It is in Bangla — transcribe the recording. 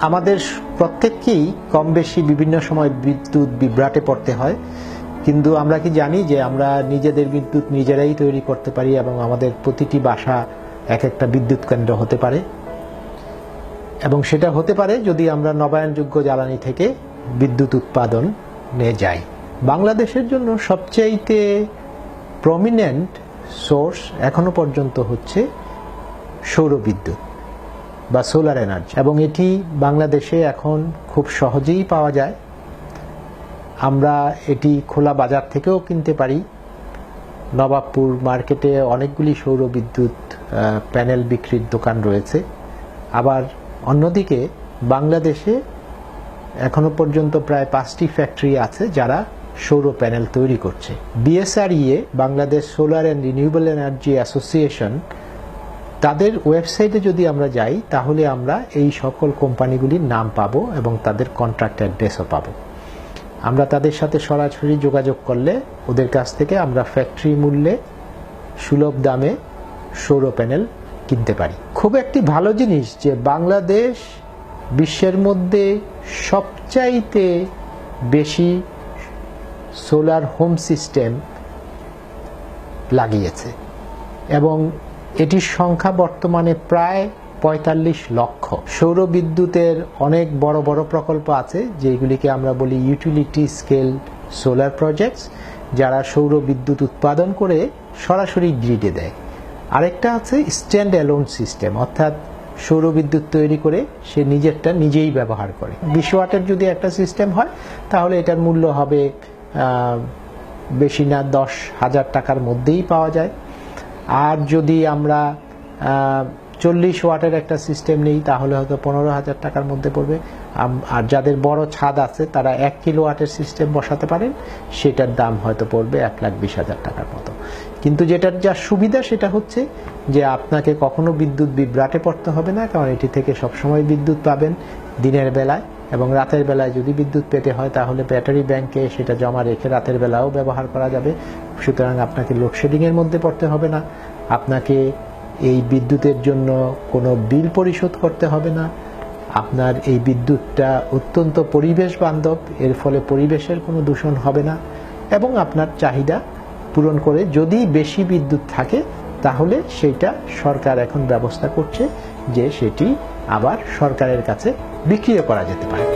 আমাদের প্রত্যেককেই কম বেশি বিভিন্ন সময় বিদ্যুৎ বিভ্রাটে পড়তে হয়। কিন্তু আমরা কি জানি যে আমরা নিজেদের বিদ্যুৎ নিজেরাই তৈরি করতে পারি এবং আমাদের প্রতিটি বাসা এক একটা বিদ্যুৎ কেন্দ্র হতে পারে। এবং সেটা হতে পারে যদি আমরা নবায়নযোগ্য জ্বালানি থেকে বিদ্যুৎ উৎপাদনে যাই। বাংলাদেশের জন্য সবচাইতে প্রমিনেন্ট সোর্স এখনও পর্যন্ত হচ্ছে সৌর বিদ্যুৎ বা সোলার এনার্জি এবং এটি বাংলাদেশে এখন খুব সহজেই পাওয়া যায়। আমরা এটি খোলা বাজার থেকেও কিনতে পারি। নবাবপুর মার্কেটে অনেকগুলি সৌর বিদ্যুৎ প্যানেল বিক্রির দোকান রয়েছে। আবার অন্যদিকে বাংলাদেশে এখনও পর্যন্ত প্রায় পাঁচটি ফ্যাক্টরি আছে যারা সৌর প্যানেল তৈরি করছে। BSREA Bangladesh solar and renewable energy association তাদের ওয়েবসাইটে যদি আমরা যাই, তাহলে আমরা এই সকল কোম্পানিগুলির নাম পাবো এবং তাদের কন্ট্রাক্ট অ্যাড্রেসও পাবো। আমরা তাদের সাথে সরাসরি যোগাযোগ করলে ওদের কাছ থেকে আমরা ফ্যাক্টরি মূল্যে সুলভ দামে সৌর প্যানেল কিনতে পারি। খুব একটি ভালো জিনিস যে বাংলাদেশ বিশ্বের মধ্যে সবচাইতে বেশি সোলার হোম সিস্টেম লাগিয়েছে এবং এটির সংখ্যা বর্তমানে প্রায় পঁয়তাল্লিশ লক্ষ। সৌর বিদ্যুতের অনেক বড় বড় প্রকল্প আছে, যেগুলিকে আমরা বলি ইউটিলিটি স্কেল সোলার প্রজেক্টস যারা সৌর বিদ্যুৎ উৎপাদন করে সরাসরি গ্রিডে দেয়। আরেকটা আছে স্ট্যান্ড অ্যালোন সিস্টেম অর্থাৎ সৌর বিদ্যুৎ তৈরি করে সে নিজেরটা নিজেই ব্যবহার করে। বিশ ওয়াটের যদি একটা সিস্টেম হয়, তাহলে এটার মূল্য হবে বেশি না দশ হাজার টাকার মধ্যেই পাওয়া যায়। আর যদি আমরা চল্লিশ ওয়াটের একটা সিস্টেম নেই, তাহলে হয়তো পনেরো হাজার টাকার মধ্যে পড়বে। আর যাদের বড় ছাদ আছে, তারা এক কিলো ওয়াটের সিস্টেম বসাতে পারেন, সেটার দাম হয়তো পড়বে এক লাখ বিশ হাজার টাকার মতো। কিন্তু যেটার যা সুবিধা, সেটা হচ্ছে যে আপনাকে কখনো বিদ্যুৎ বিভ্রাটে পড়তে হবে না, কারণ এটি থেকে সবসময় বিদ্যুৎ পাবেন দিনের বেলায়। এবং রাতের বেলায় যদি বিদ্যুৎ পেতে হয়, তাহলে ব্যাটারি ব্যাংকে সেটা জমা রেখে রাতের বেলাও ব্যবহার করা যাবে। সুতরাং আপনাকে লোডশেডিংয়ের মধ্যে পড়তে হবে না। আপনাকে এই বিদ্যুতের জন্য কোনো বিল পরিশোধ করতে হবে না। আপনার এই বিদ্যুৎটা অত্যন্ত পরিবেশ বান্ধব, এর ফলে পরিবেশের কোনো দূষণ হবে না। এবং আপনার চাহিদা পূরণ করে যদি বেশি বিদ্যুৎ থাকে, তাহলে সেটা সরকার এখন ব্যবস্থা করছে যে সেটি আবার সরকারের কাছে বিক্রিও করা যেতে পারে।